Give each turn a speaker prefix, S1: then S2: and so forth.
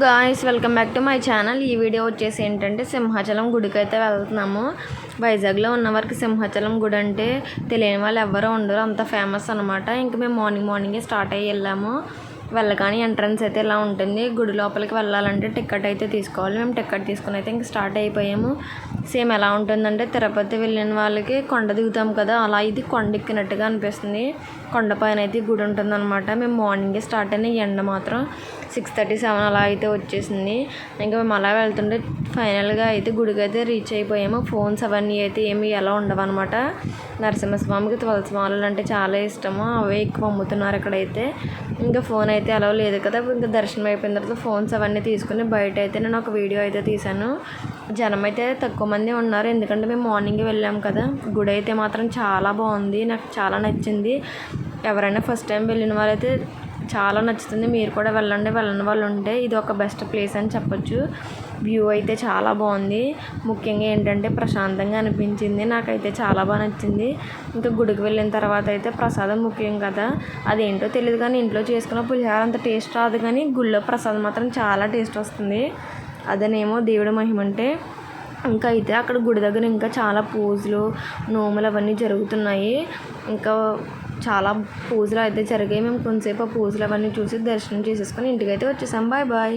S1: Guys welcome back to my channel ఈ video వచ్చేసి ఏంటంటే సింహాచలం గుడికి అయితే వెళ్తున్నాము. వైజాగ్లో ఉన్న వారికి సింహాచలం గుడి అంటే తెలియని వాళ్ళు ఎవరో ఉండరు. అంత ఫేమస్ అనమాట ఇంక మేము మార్నింగ్ మార్నింగే స్టార్ట్ అయ్యి వెళ్ళాము. వెళ్ళగానే ఎంట్రన్స్ అయితే ఇలా ఉంటుంది. గుడి లోపలికి వెళ్ళాలంటే టికెట్ అయితే తీసుకోవాలి. మేము టికెట్ తీసుకుని అయితే ఇంక స్టార్ట్ అయిపోయాము. సేమ్ ఎలా ఉంటుందంటే తిరుపతి వెళ్ళిన వాళ్ళకి కొండ దిగుతాం కదా అలా ఇది కొండ ఎక్కినట్టుగా అనిపిస్తుంది. కొండపైన అయితే గుడి ఉంటుందన్నమాట. మేము మార్నింగే స్టార్ట్ అయిన ఎండ మాత్రం సిక్స్ థర్టీ సెవెన్ అలా అయితే వచ్చేసింది. ఇంకా మేము అలా వెళ్తుంటే ఫైనల్గా అయితే గుడికి అయితే రీచ్ అయిపోయాము. ఫోన్స్ అవన్నీ అయితే ఏమి ఎలా ఉండవు అనమాట నరసింహస్వామికి తులసి మాలలు అంటే చాలా ఇష్టము. అవే ఎక్కువ అమ్ముతున్నారు ఇక్కడైతే. ఇంకా ఫోన్ అయితే అలా లేదు కదా. ఇంకా దర్శనం అయిపోయిన తర్వాత ఫోన్స్ అవన్నీ తీసుకుని బయట అయితే నేను ఒక వీడియో అయితే తీశాను. జనం అయితే తక్కువ మంది ఉన్నారు. ఎందుకంటే మేము మార్నింగ్ వెళ్ళాం కదా. గుడి అయితే మాత్రం చాలా బాగుంది. నాకు చాలా నచ్చింది. ఎవరైనా ఫస్ట్ టైం వెళ్ళిన వాళ్ళైతే చాలా నచ్చుతుంది. మీరు కూడా వెళ్ళండి. వెళ్ళని వాళ్ళు ఉంటే ఇది ఒక బెస్ట్ ప్లేస్ అని చెప్పొచ్చు. వ్యూ అయితే చాలా బాగుంది. ముఖ్యంగా ఏంటంటే ప్రశాంతంగా అనిపించింది. నాకైతే చాలా బాగా నచ్చింది. ఇంకా గుడికి వెళ్ళిన తర్వాత అయితే ప్రసాదం ముఖ్యం కదా. అదేంటో తెలియదు కానీ ఇంట్లో చేసుకున్న పులిహార అంత టేస్ట్ రాదు కానీ గుళ్ళో ప్రసాదం మాత్రం చాలా టేస్ట్ వస్తుంది. అదనేమో దేవుడి మహిమ అంటే. ఇంకా అయితే అక్కడ గుడి దగ్గర ఇంకా చాలా పూజలు నోములు అవన్నీ జరుగుతున్నాయి. ఇంకా చాలా పూజలు అయితే జరిగాయి. మేము కొంతసేపు ఆ పూజలు అవన్నీ చూసి దర్శనం చేసేసుకొని ఇంటికైతే వచ్చేసాం. Bye bye.